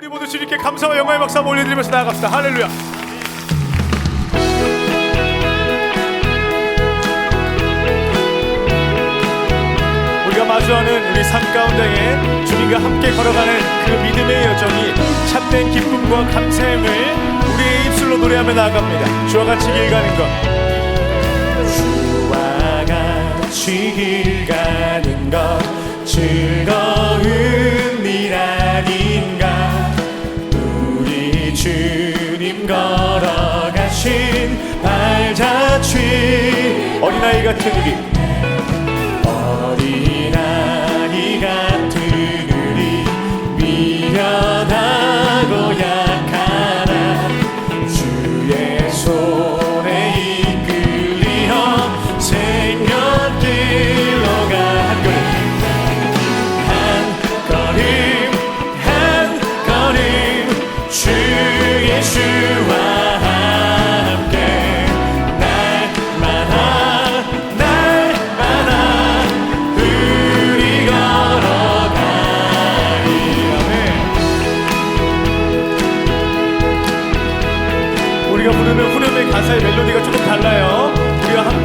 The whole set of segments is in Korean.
우리 모두 주님께 감사와 영광의 박수 한번 올려드리면서 나아갑시다. 할렐루야. 우리가 마주하는 우리 삶 가운데에 주님과 함께 걸어가는 그 믿음의 여정이 참된 기쁨과 감사임을 우리의 입술로 노래하며 나아갑니다. 주와 같이 길 가는 것. 주와 같이 길 가는 것 즐거운 걸어가신 발자취 어린아이 같은 우리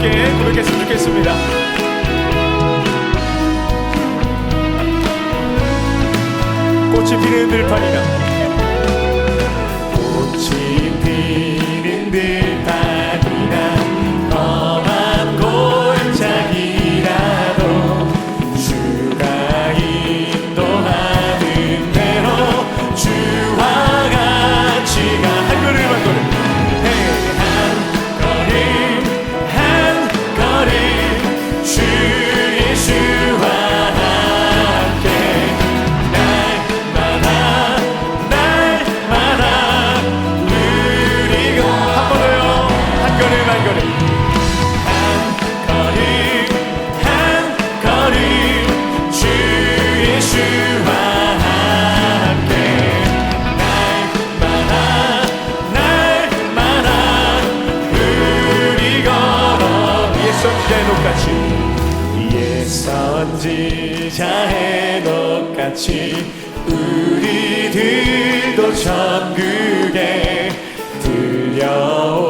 함께 고백했으면 좋겠습니다. 꽃이 피는 들판이나 선지자의 것 같이 우리들도 천국에 들려올라.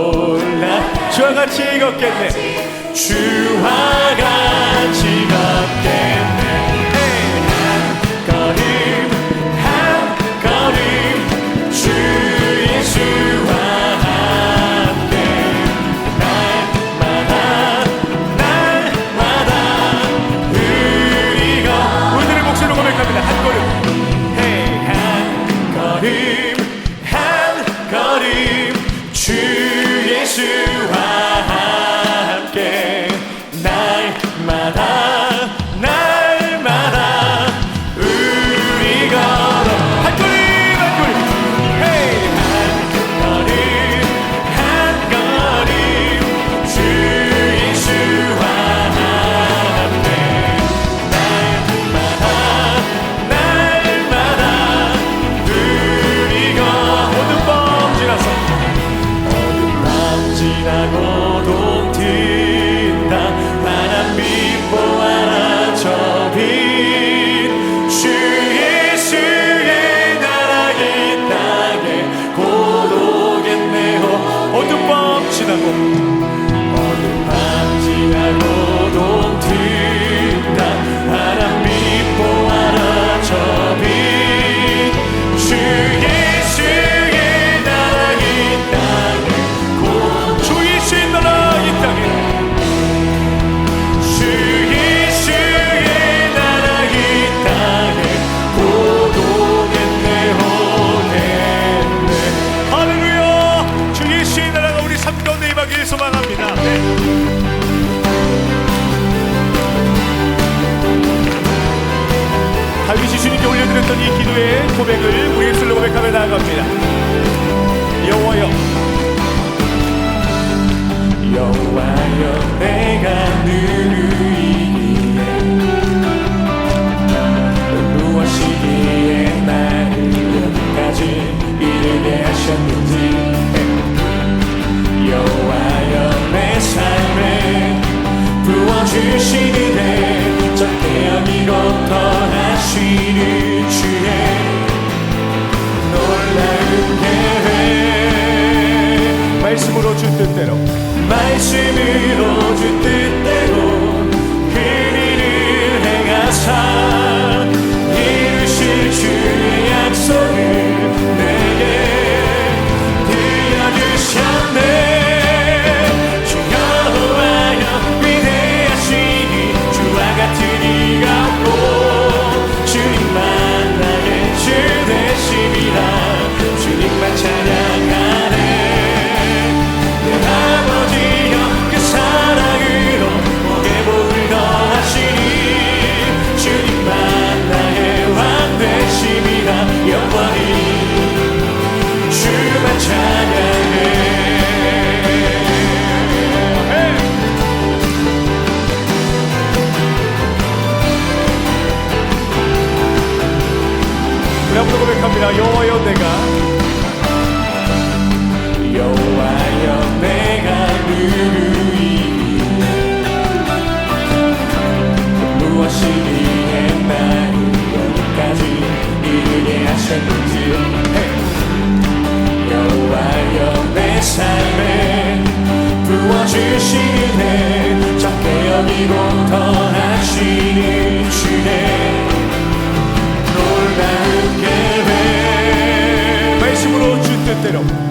주와 같이 걷겠네. 주와 같이 걷겠네. 출발합니다. 네. 다윗이 주님께 올려드렸던 이 기도의 고백을 우리의 술로 고백하며 나아갑니다. 말씀으로 주뜻대로. 말씀으로 기도드려요. delantero.